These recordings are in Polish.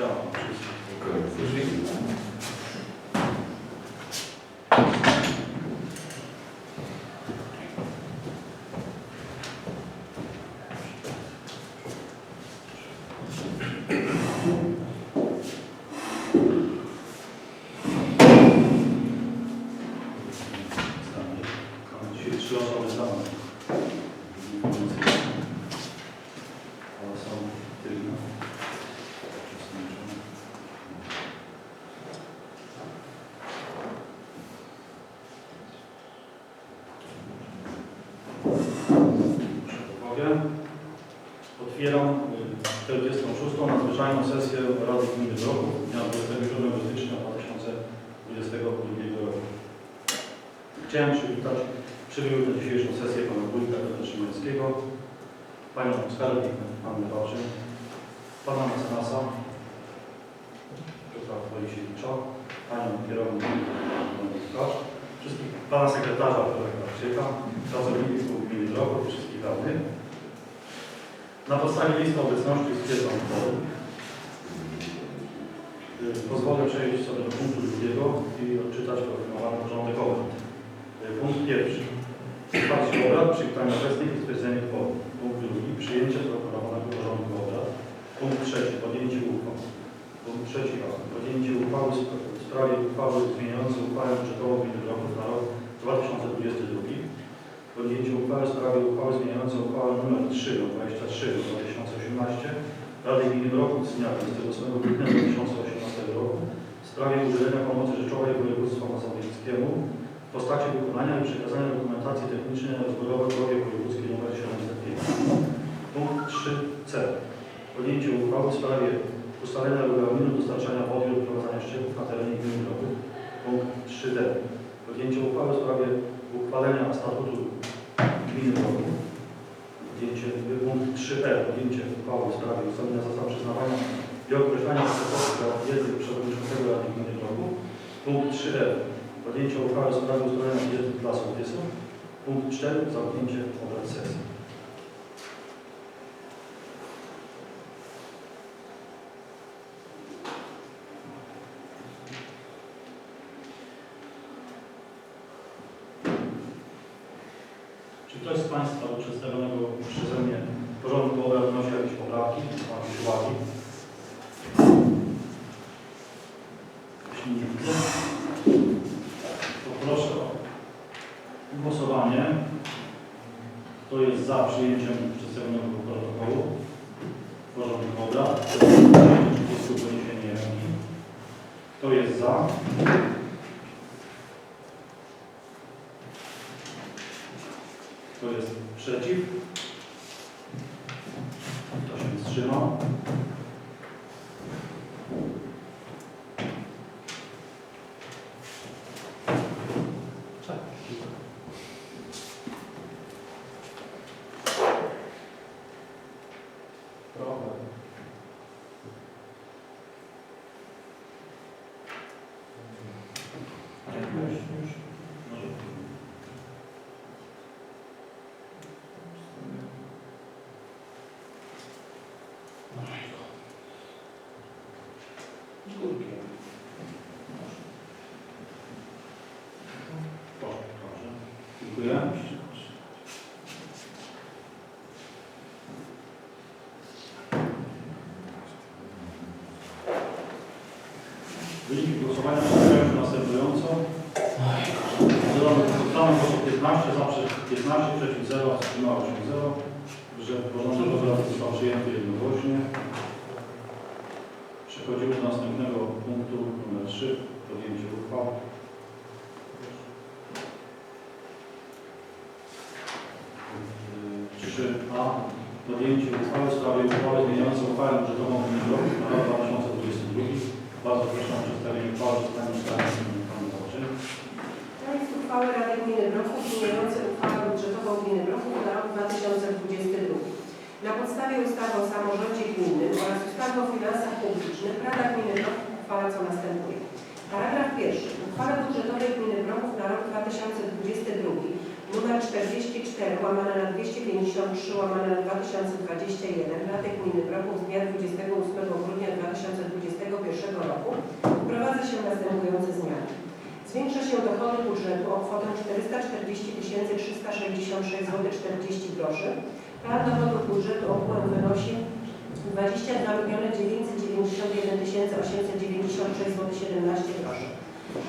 Jones. Chciałem przywitać przybyłych na dzisiejszą sesję pana wójta Piotra Szymańskiego, panią skarbnik Annę Warzy, pana mecenasa Piotra Wolisiewicza, panią kierownik wszystkich, pana sekretarza Piotra Krawczyka, pracowników gminy Roku i wszystkich radnych. Na podstawie listy obecności stwierdzam kworum. Y, Pozwolę przejść sobie do punktu drugiego i odczytać proponowany porządek obrad. Punkt pierwszy. Wsparcie obrad, przywitanie obecnych i stwierdzenie kworum. Punkt drugi. Przyjęcie proponowanego porządku obrad. Punkt trzeci. Podjęcie uchwał. Punkt trzeci. Podjęcie uchwały w spra- w sprawie uchwały zmieniającej uchwałę budżetową gminy Wrocław na rok 2022. Podjęcie uchwały w sprawie uchwały zmieniającej uchwałę nr 3 do 23 do 2018 Rady Gminy Wrocław z dnia 28 grudnia 2018 roku w sprawie udzielenia pomocy rzeczowej województwu mazowieckiemu w postaci wykonania i przekazania dokumentacji technicznej na rozbudowy drogi wojewódzkiej nr 705. Punkt 3c. Podjęcie uchwały w sprawie ustalenia regulaminu dostarczania wody i odprowadzania ścieków na terenie gminy Wrocław. Punkt 3d. Podjęcie uchwały w sprawie uchwalenia statutu gminy Wrocław. Podjęcie, punkt 3e. Podjęcie uchwały w sprawie ustalenia zasad przyznawania i określania sposobu wiedzy przewodniczącego Rady Gminy Wrocław. Punkt 3e. Podjęcie uchwały w sprawie ustalenia wiedzy dla sołtysów. Punkt 4. Zamknięcie obrad sesji. Czy ktoś z Państwa do przedstawionego przeze mnie porządku obrad wnosi jakieś poprawki, jakieś uwagi? Jeśli nie widzę, to proszę o głosowanie. Kto jest za przyjęciem przedstawionego protokołu? Porządku obrad. Jest podniesienie ręki? Kto jest za? Kto jest przeciw? Kto się wstrzymał? Trochę. Już, już. Może. Z górki. Proszę, proszę. Dziękuję. Wyniki głosowania przedstawiają się następująco. Zielony spotkano głosów 15, za przeciw 15, przeciw 0, wstrzymało się 0. Że porządek obrad został przyjęty jednogłośnie. Przechodzimy do następnego punktu numer 3, podjęcie uchwał. 3a. Podjęcie uchwały w sprawie uchwały zmieniającej uchwałę budżetową gminy Wrocław na rok 2022. Bardzo proszę o przedstawienie uchwały przez Panią Skarbnik Panią Zaczyn. Projekt uchwały Rady Gminy Wrocław zmieniający uchwałę budżetową Gminy Wrocław na rok 2022. Na podstawie ustawy o samorządzie gminnym oraz ustawy o finansach publicznych Rada Gminy Wrocław uchwala co następuje. Paragraf pierwszy. Uchwale budżetowej Gminy Wrocław na rok 2022 nr 44 łamane na 253 łamane na 2021 Rady Gminy Broków z dnia 28 grudnia 2021 roku wprowadza się następujące zmiany. Zwiększa się dochody budżetu o kwotę 440 366 zł 40 groszy. Plan dochodów budżetu ogółem wynosi 22 991 896 zł 17 groszy.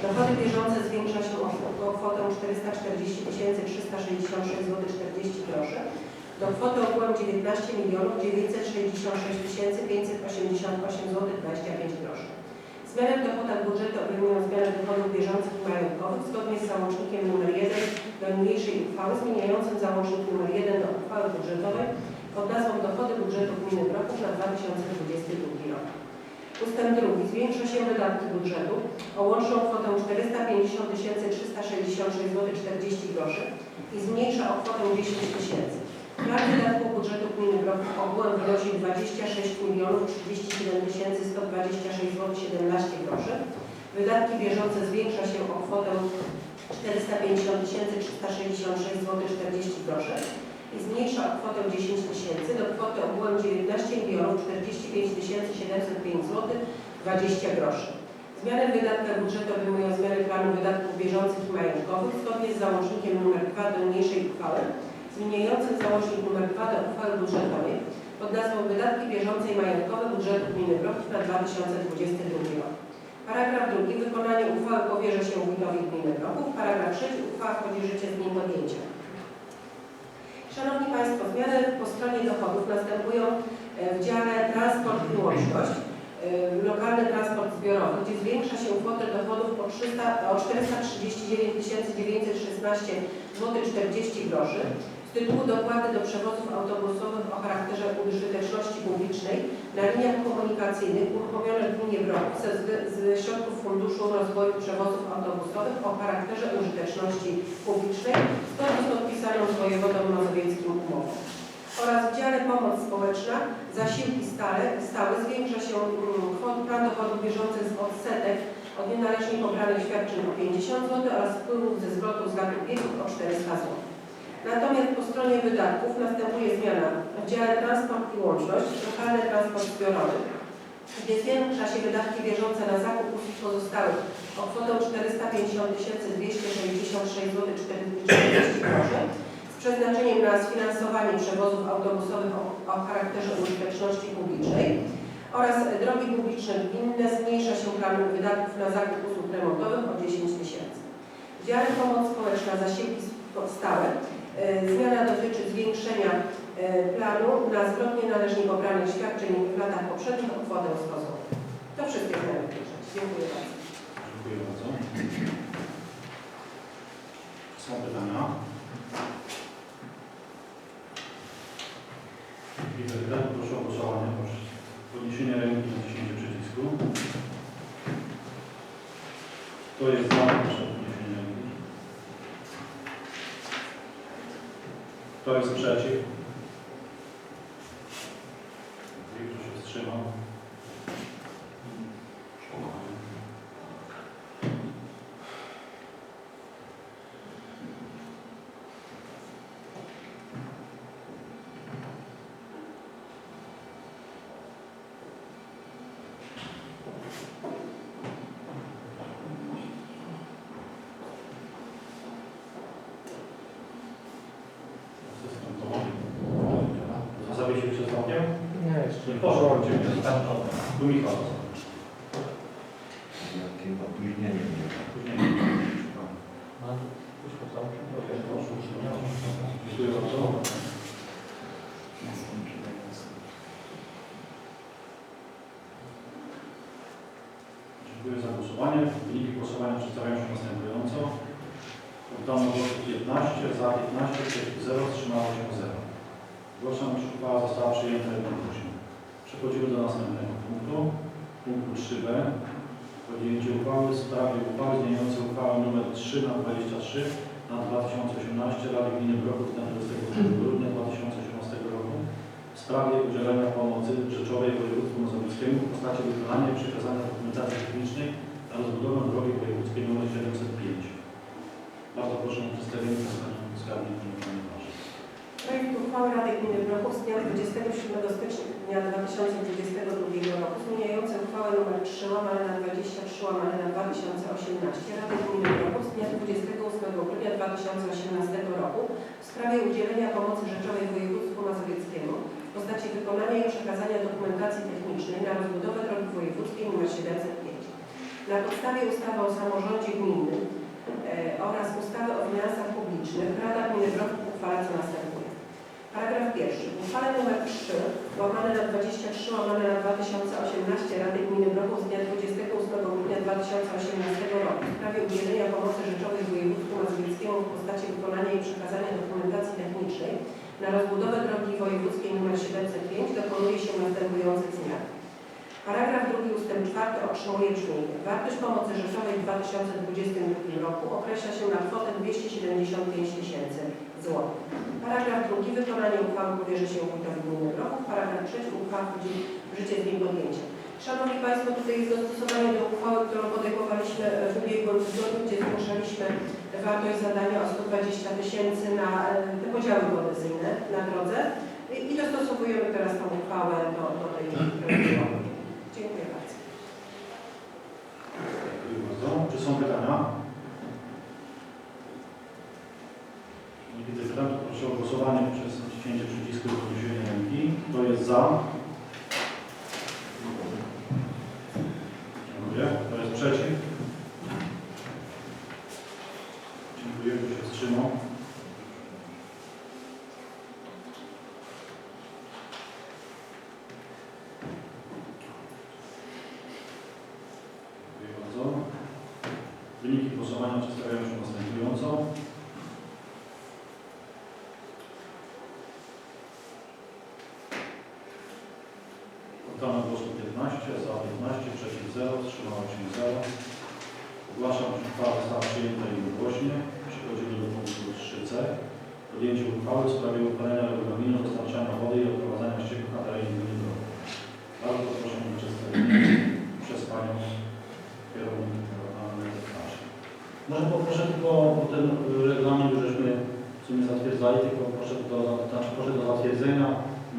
Dochody bieżące zwiększa się o o kwotę 440 366 zł 40 groszy do kwoty ogółem 19 966 588 zł 25 groszy. Zmiany w dochodach budżetu obejmują zmianę dochodów bieżących i majątkowych zgodnie z załącznikiem nr 1 do niniejszej uchwały zmieniającym załącznik nr 1 do uchwały budżetowej pod nazwą Dochody budżetu gminy Broków na 2022 rok. Ustęp drugi. Zwiększa się wydatki budżetu o łączną kwotę 450 366 zł 40 groszy i zmniejsza o kwotę 10 tysięcy. Plan wydatków budżetu gminy Broków ogółem wynosi 26 037 126 zł 17 groszy. Wydatki bieżące zwiększa się o kwotę 450 366 zł 40 groszy zmniejsza o kwotę 10 tysięcy do kwoty ogółem 19 45 705 zł 20 groszy. Zmiany w budżetu obejmują zmiany planu wydatków bieżących i majątkowych zgodnie z załącznikiem nr 2 do niniejszej uchwały zmieniającym załącznik nr 2 do uchwały budżetowej pod nazwą Wydatki bieżące i majątkowe budżetu gminy Broków na 2022 rok. Paragraf drugi. Wykonanie uchwały powierza się wójtowi gminy Broków. Paragraf trzeci. Uchwała wchodzi w życie z dniem podjęcia. Szanowni Państwo, zmiany po stronie dochodów następują e, w dziale Transport i Łączność. e, Lokalny transport zbiorowy, gdzie zwiększa się kwotę dochodów o, 300, o 439 916 zł 40 groszy tytułu dopłaty do przewozów autobusowych o charakterze użyteczności publicznej na liniach komunikacyjnych uruchomionych w gminie Broków ze, środków Funduszu Rozwoju Przewozów Autobusowych o charakterze użyteczności publicznej zgodnie z podpisaną z wojewodą mazowieckim umową. Oraz w dziale Pomoc Społeczna zasiłki stale, stałe zwiększa się mm, kwot plan dochodów bieżących z odsetek od nienależnie pobranych świadczeń o 50 zł oraz wpływów ze zwrotu z lat ubiegłych o 400 zł. Natomiast po stronie wydatków następuje zmiana w dziale Transport i Łączność, lokalny transport zbiorowy, gdzie zwiększa się wydatki bieżące na zakup usług pozostałych o kwotę 450 266 zł 40 groszy z przeznaczeniem na sfinansowanie przewozów autobusowych o, o charakterze użyteczności publicznej oraz drogi publiczne gminne zmniejsza się plan wydatków na zakup usług remontowych o 10 tysięcy. W dziale Pomoc Społeczna zasiłki stałe Zmiana dotyczy zwiększenia e, planu na zwrot nienależnie pobranych świadczeń w latach poprzednich o kwotę 100 zł. To wszystkie zmiany. Dziękuję bardzo. Dziękuję bardzo. Są pytania? Proszę o głosowanie. Podniesienie ręki na naciśnięcie przycisku. Kto jest za? Proszę o podniesienie ręki. Kto jest przeciw? Kto się wstrzymał? System to ma. Nie, jeszcze Nie porządnie. Tu Michał. 3 na 2018 Rady Gminy Broków dnia 27 grudnia 2018 roku w sprawie udzielenia pomocy rzeczowej województwu mazowieckiemu w postaci wykonania i przekazania dokumentacji technicznej na rozbudowę drogi wojewódzkiej nr 705. Bardzo proszę o przedstawienie pytania skarbnika Projekt uchwały Rady Gminy Broków z dnia 27 stycznia 2022 roku zmieniający uchwałę nr 3 łamane na 23 23 łamane na 2018 Rady Gminy Grochów z dnia 28 grudnia 2018 roku w sprawie udzielenia pomocy rzeczowej województwu mazowieckiemu w postaci wykonania i przekazania dokumentacji technicznej na rozbudowę drogi wojewódzkiej nr 705. Na podstawie ustawy o samorządzie gminnym e, oraz ustawy o finansach publicznych Rada Gminy Grochów uchwala co następuje. Paragraf pierwszy. W uchwale nr 3 łamane na 23 łamane na 2018 Rady Gminy Grochów z dnia 28 grudnia 2018 roku w sprawie udzielenia pomocy rzeczowej województwu mazowieckiemu w postaci wykonania i przekazania dokumentacji technicznej na rozbudowę drogi wojewódzkiej nr 705 dokonuje się następujących zmian. Paragraf drugi ustęp 4 otrzymuje brzmienie. Wartość pomocy rzeczowej w 2022 roku określa się na kwotę 275 tysięcy złotych. Paragraf drugi. Wykonanie uchwały powierzy się wójtowi gminy Grochów. Paragraf trzeci. Uchwała wchodzi w życie z dniem podjęcia. Szanowni Państwo, tutaj jest dostosowanie do uchwały, którą podejmowaliśmy w ubiegłym tygodniu, gdzie zgłaszaliśmy wartość zadania o 120 tysięcy na e, te podziały geodezyjne na drodze i, dostosowujemy teraz tą uchwałę do, do tej uchwały. Dziękuję bardzo. Dziękuję bardzo. Czy są pytania? Nie widzę pytań, to proszę o głosowanie przez naciśnięcie przycisku i podniesienie ręki. Kto jest za? Dziękuję. Kto jest przeciw? Dziękuję. Kto się wstrzymał? Dziękuję bardzo. Wyniki głosowania przedstawiają się następująco. Oddano głosu 15, za 15, przeciw 0, wstrzymało się 0. Ogłaszam, że uchwała została przyjęta jednogłośnie. Przechodzimy do punktu 3c. Podjęcie uchwały w sprawie uchwalenia regulaminu dostarczania wody i odprowadzania ścieków gminy Grochów. Bardzo proszę o przedstawienie przez Panią kierownik Staszek. Może poproszę tylko, bo ten y, regulamin żeśmy w sumie zatwierdzali, tylko proszę do, znaczy proszę do zatwierdzenia.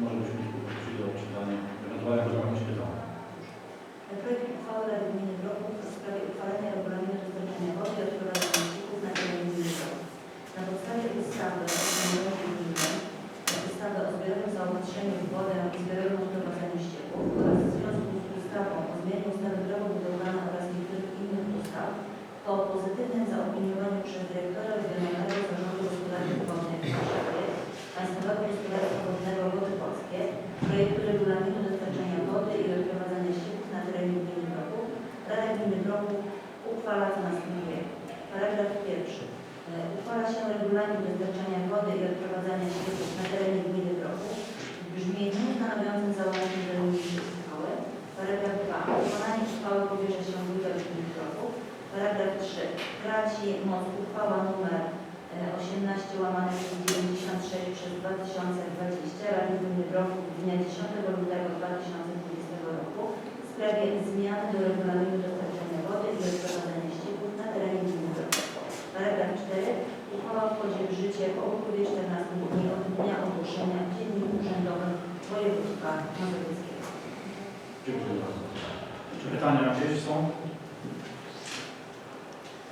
Może byśmy poprosili o czytanie, ewentualnie będą jakieś pytania. Projekt uchwały Rady Gminy Grochów w sprawie uchwalenia regulaminu dostarczania wody i odprowadzania ścieków na terenie gminy Grochów. Na podstawie ustawy o samorządzie gminnym, ustawy o zbiorowym zaopatrzeniu w wodę i zbiorowym odprowadzaniu ścieków oraz w związku z ustawą o zmianie ustawy Prawo budowlane oraz niektórych innych ustaw po pozytywnym zaopiniowaniu przez dyrektora Regionalnego Zarządu Gospodarki Wodnej w Warszawie Państwowego Gospodarstwa Wodnego Wody Polskie projektu regulaminu dostarczania wody i odprowadzania ścieków na terenie gminy Grochów Rada Gminy Grochów uchwala co następuje. Paragraf pierwszy. E, Uchwala się regulamin dostarczania wody i odprowadzania ścieków na terenie gminy Grochów w brzmieniu stanowiącym załącznik do uchwały. Paragraf 2. Wykonanie uchwały powierza się wójtowi gminy Grochów. Paragraf 3. Traci moc uchwała numer 18 łamane przez 96 przez 2020 Rady z dnia 10 lutego 2020 roku w sprawie zmiany do regulaminu dostarczania wody i odprowadzania ścieków na terenie gminy. Paragraf 4. Uchwała wchodzi w życie po upływie 14 dni od dnia ogłoszenia w Dzienniku Urzędowym Województwa Mazowieckiego. Dziękuję bardzo. Czy pytania jakieś są?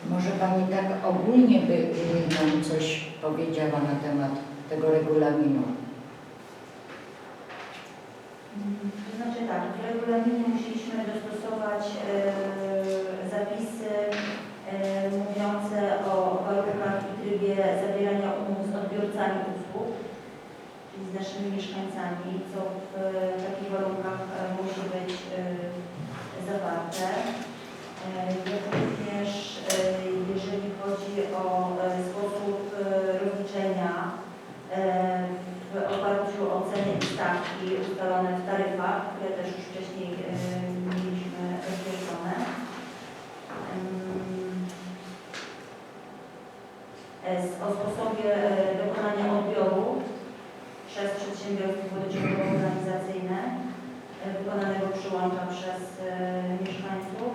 Może Pani tak ogólnie by nam coś powiedziała na temat tego regulaminu? To znaczy tak, w regulaminie musieliśmy dostosować e, zapisy e, mówiące o warunkach i trybie zawierania umów z odbiorcami usług, czyli z naszymi mieszkańcami, co w e, takich warunkach e, musi być e, zawarte. E, jak również e, jeżeli chodzi o e, sposób e, rozliczenia e, w oparciu o ceny i stawki ustalone w taryfach, które też już wcześniej e, mieliśmy rozwieszone. Em, e, z- O sposobie e, dokonania odbioru przez przedsiębiorstwo wodociągowo-organizacyjne e, wykonanego przyłącza przez e, mieszkańców.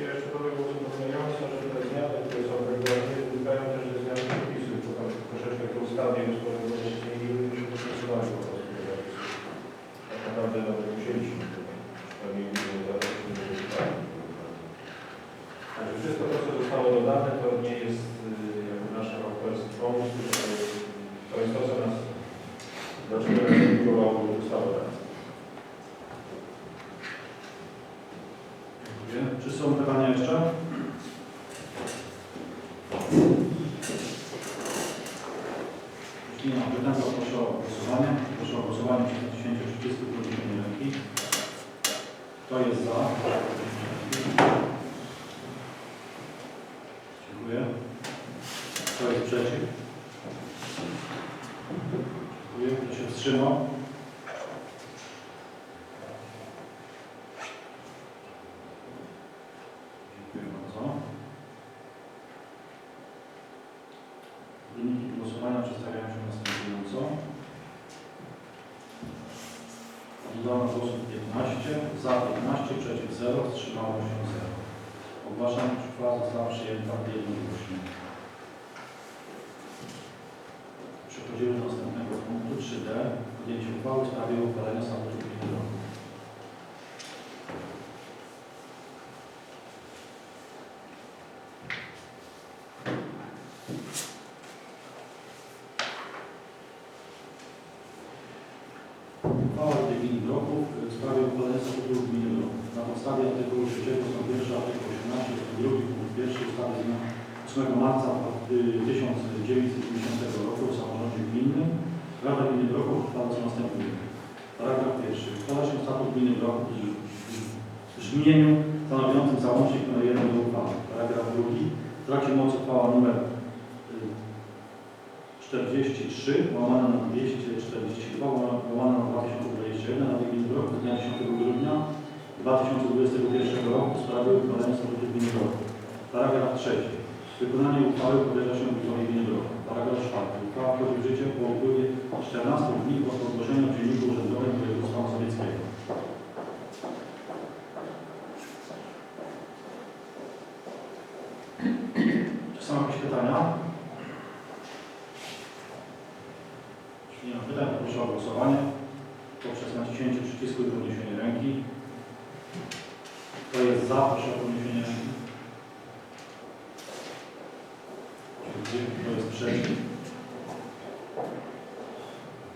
Ja jeszcze powiem o tym pomijając, że te zmiany, które są w regulaminie, wynikają też ze zmian przepisów, bo tam troszeczkę w tej ustawie rozporządzenie się zmieniły i się dostosowali po prostu do zapisów. Nie ma pytań, to proszę o głosowanie. Proszę o głosowanie przy naciśnięciu przycisku i podniesieniu ręki. Kto jest za? Dziękuję. Kto jest przeciw? Dziękuję. Kto się wstrzymał? Dziękuję bardzo. Wyniki głosowania przedstawiają się następująco. Oddano głosów 15, za 15, przeciw 0, wstrzymało się 0. Ogłaszam, że uchwała została przyjęta jednogłośnie. Przechodzimy do następnego punktu 3D. Podjęcie uchwały w sprawie uchwalenia statutu gminy roku. Uchwała Rady Gminy Grochów w sprawie uchwalenia statutu gminy Grochów. Na podstawie artykułu 3 ust. 1, artykuł 18 ust. 2 punkt 1 ustawy z dnia 8 marca y, 1990 roku o samorządzie gminnym Rada Gminy Grochów uchwala co następuje. Paragraf pierwszy. Uchwala się statut gminy Grochów w w brzmieniu stanowiącym załącznik nr 1 do uchwały. Paragraf drugi. W trakcie mocy uchwała y, 43 łamane na 242 łamane na 2021 Rady Gminy Grochów z dnia 10 grudnia 2021 roku w sprawie uchwalenia statutu gminy Grochów. Paragraf trzeci. Wykonanie uchwały powierza się gminy Grochów. Paragraf czwarty. Uchwała wchodzi w życie po upływie 14 dni od ogłoszenia w Dzienniku Urzędowym Województwa Mazowieckiego. Czy są jakieś pytania? Jeśli nie ma pytań, proszę o głosowanie poprzez naciśnięcie przycisku i podniesienie ręki. Kto jest za, proszę o podniesienie ręki. Dziękuję. Kto jest przeciw?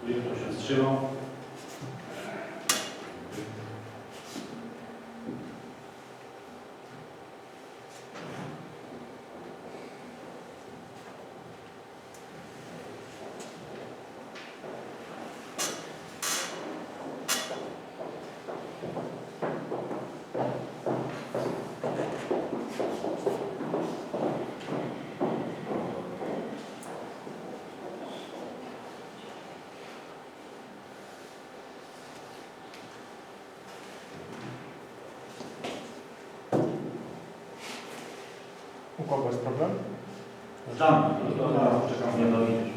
Kto się wstrzymał? Jest problem? Zaraz czekam, nie dowiedzieć.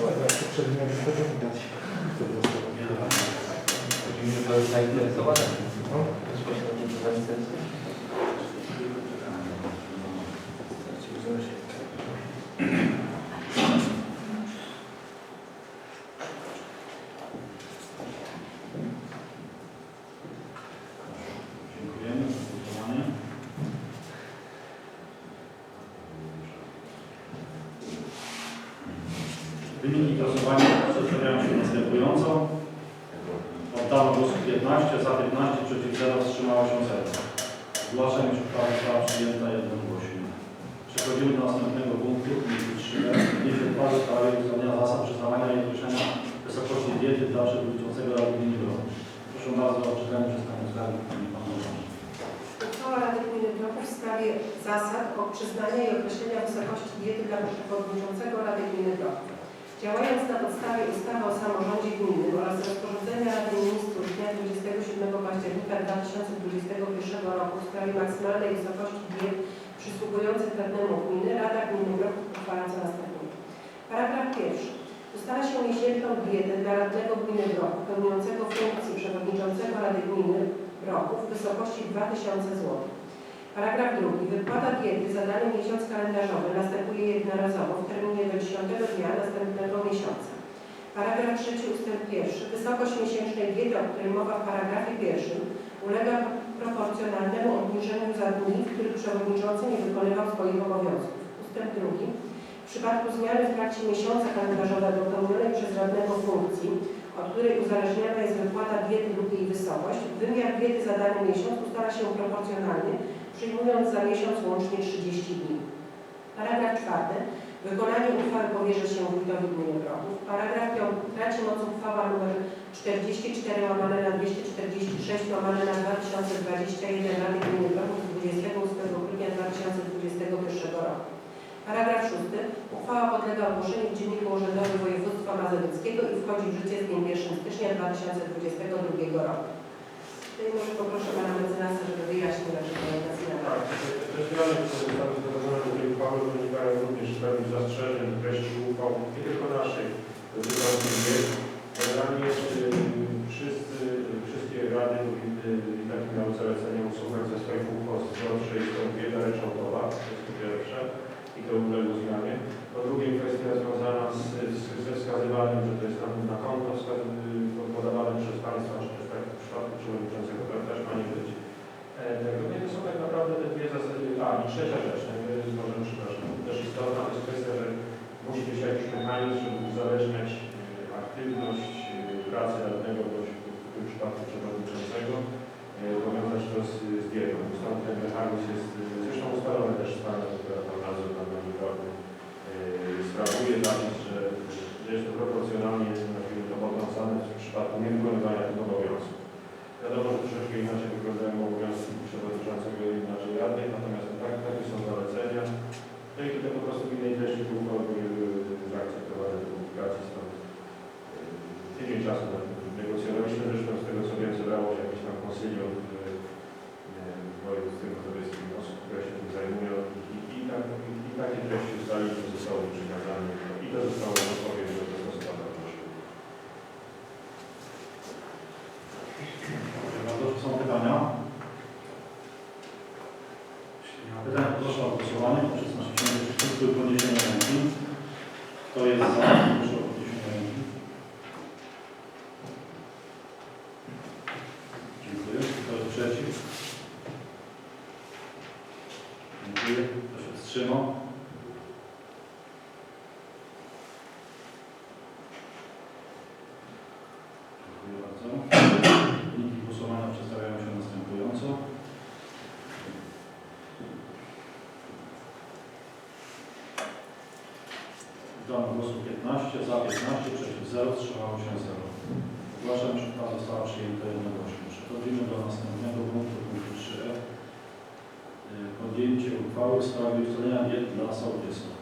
No to jest przedmiot, to widać. Dowiedzieć. Widzimy, że to jest zainteresowane. No. Bezpośrednio to zainteresuje. Dziękujemy za głosowanie. Wyniki głosowania przedstawiają się następująco. Oddano głosów 15, za 15, przeciw 0, wstrzymało się 0. Zgłaszam, iż uchwała została przyjęta jednogłośnie. Przechodzimy do następnego punktu, punktu 3. Wniesienie uchwały w sprawie ustalenia zasad przyznawania i określenia wysokości diety dla przewodniczącego Rady Gminy Grochów. Proszę bardzo o czytanie przez Panią Skarbnik, Pani Panu Uchwała Rady Gminy Grochów w sprawie zasad o przyznania i określenia wysokości diety dla przewodniczącego Rady Gminy Grochów. Działając na podstawie ustawy o samorządzie gminnym oraz rozporządzenia Rady Ministrów z dnia 27 października 2021 roku w sprawie maksymalnej wysokości diet przysługujących radnemu gminy, Rada Gminy Grochów uchwala co następuje. Paragraf pierwszy. Ustala się miesięczną dietę dla radnego gminy Grochów pełniącego funkcję przewodniczącego Rady Gminy Grochów w wysokości 2000 zł. Paragraf drugi. Wypłata diety za dany miesiąc kalendarzowy następuje jednorazowo w terminie do 10 dnia następnego miesiąca. Paragraf trzeci ustęp pierwszy. Wysokość miesięcznej diety, o której mowa w paragrafie pierwszym, ulega proporcjonalnemu obniżeniu za dni, w których przewodniczący nie wykonywał swoich obowiązków. Ustęp drugi. W przypadku zmiany w trakcie miesiąca kalendarzowego pełnionej przez radnego funkcji, od której uzależniona jest wypłata diety lub jej wysokość, wymiar diety za dany miesiąc ustala się proporcjonalnie, przyjmując za miesiąc łącznie 30 dni. Paragraf czwarty. Wykonanie uchwały powierza się wójtowi gminy Grochów. Paragraf 5. Traci moc uchwała nr 44 łamane na 246 łamane na 2021 Rady Gminy Grochów z 28 grudnia 2021 roku. Paragraf 6. Uchwała podlega ogłoszeniu w Dzienniku Urzędowym Województwa Mazowieckiego i wchodzi w życie z dniem 1 stycznia 2022 roku. Może poproszę Pana Mecenasa, żeby wyjaśnił rekomendację na Tak, te zmiany, które zostały wprowadzone do tej uchwały wynikają również z pewnych zastrzeżeń do treści nie tylko naszej, dotyczących. Generalnie y, wszyscy, wszystkie rady powinny i takie miały zalecenie usuwać ze swoich uchwał z to wiedza ryczałtowa, to jest po pierwsze, i to uległo zmianie. Po drugie kwestia związana z, z, ze wskazywaniem, że to jest na, na konto y, podawane przez Państwa, czy tak w przypadku przewodniczącego też ma nie być. Nie to są tak naprawdę te dwie zasady. A i trzecia rzecz, nie, może przepraszam, też istotna to jest kwestia, że musi być jakiś mechanizm, żeby uzależniać e, aktywność e, pracy radnego bądź w tym przypadku przewodniczącego, e, powiązać to z, z dietą. Stąd ten mechanizm jest zresztą ustalony też z Panem, która tam nadzór nad nami sprawuje zapis, że, że jest to proporcjonalnie nazwijmy to potrącane w przypadku niewykonywania tych obowiązków. Wiadomo, że troszeczkę inaczej wyglądają obowiązki przewodniczącego i inaczej radnych, natomiast tak, takie są zalecenia. No i tutaj po prostu w innej treści tej uchwały były zaakceptowane do publikacji, stąd e, tydzień czasu nad tym negocjowaliśmy, zresztą z tego co wiem zebrało się jakieś tam konsylium w, e, w województwie mazowieckim osób, które się tym zajmują i, i, tak, i, i takie treści ustaliliśmy, zostało przekazane i to zostało odpowiednio dostosowane. Dziękuję bardzo. Czy są pytania? Jeśli nie ma pytań, to proszę o głosowanie poprzez naciśnięcie przycisku i podniesienie ręki. Kto jest za? Proszę o podniesienie ręki. Dziękuję. Kto jest przeciw? Dziękuję. Wstrzymał? Dziękuję bardzo. Wyniki głosowania przedstawiają się następująco. Wydano głosów 15, za 15, przeciw 0, wstrzymało się 0. Ogłaszam, że uchwała została przyjęta jednogłośnie. Przechodzimy do następnego punktu, punktu 3. Y, Podjęcie uchwały w sprawie ustalenia diet dla sołtysów.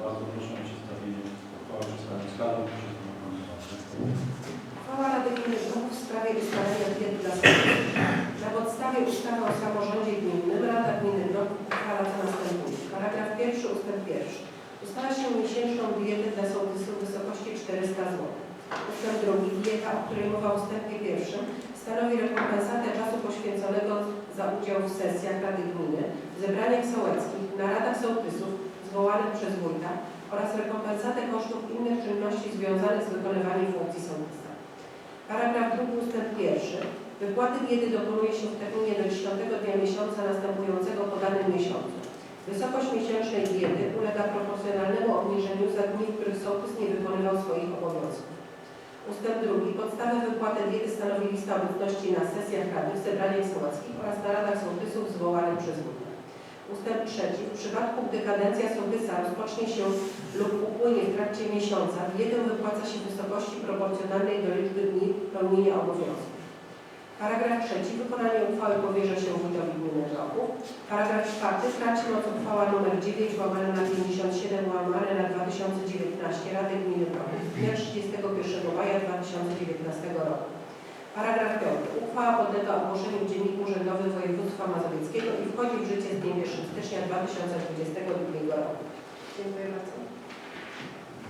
Bardzo proszę o przedstawienie uchwały przez Panią Komisję. Uchwała Rady Gminy w sprawie ustalenia diet dla sołtysów. Na podstawie ustawy o samorządzie gminnym Rada Gminy Grochów uchwala co następuje. Paragraf pierwszy ustęp pierwszy. Ustala się miesięczną dietę dla sołtysów w wysokości 400 zł. Ustęp drugi. Dieta, o której mowa w ustępie pierwszym, stanowi rekompensatę czasu poświęconego za udział w sesjach Rady Gminy, zebraniach sołeckich, naradach sołtysów zwołanych przez wójta oraz rekompensatę kosztów innych czynności związanych z wykonywaniem funkcji sołtysa. Paragraf drugi ustęp pierwszy. Wypłaty diety dokonuje się w terminie do 10 dnia miesiąca następującego po danym miesiącu. Wysokość miesięcznej diety ulega proporcjonalnemu obniżeniu za dni, w których sołtys nie wykonywał swoich obowiązków. Ustęp drugi. Podstawę wypłaty diety stanowi lista obecności na sesjach rady, zebraniach sołeckich oraz naradach sołtysów zwołanych przez wójta. Ustęp trzeci. W przypadku, gdy kadencja sołtysa rozpocznie się lub upłynie w trakcie miesiąca, dietę wypłaca się w wysokości proporcjonalnej do liczby dni pełnienia obowiązków. Paragraf trzeci. Wykonanie uchwały powierza się wójtowi gminy Grochów. Paragraf czwarty. Traci moc uchwała nr 9 łamane na 57 łamane na 2019 Rady Gminy z dnia 31 maja 2019 roku. Paragraf 5. Uchwała podlega ogłoszeniu w Dzienniku Urzędowym Województwa Mazowieckiego i wchodzi w życie z dniem 1 stycznia 2022 roku. Dziękuję bardzo.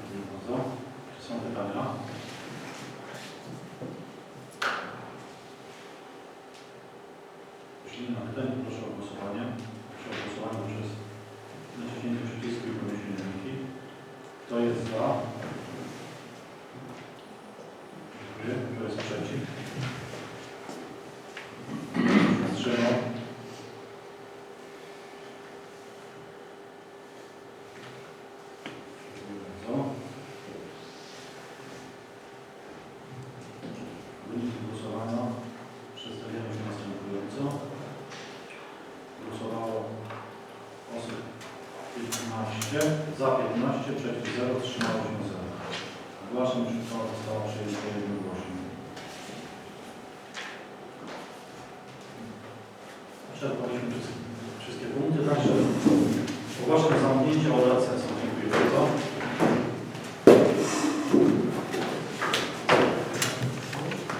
Dziękuję bardzo. Czy są pytania? Jeśli nie proszę o głosowanie. Proszę o głosowanie przez naciśnięcie przycisku i podniesienie ręki. Kto jest za? Dziękuję. Kto jest przeciw? Kto się wstrzymał? Dziękuję bardzo. Wyniki głosowania przedstawiają się następująco. Głosowało osób 15, za 15, przeciw 0, wstrzymało się 0. Ogłaszam, że uchwała została przyjęta jednogłośnie. Przerwaliśmy wszystkie- punkty, także ogłaszam zamknięcie sesji.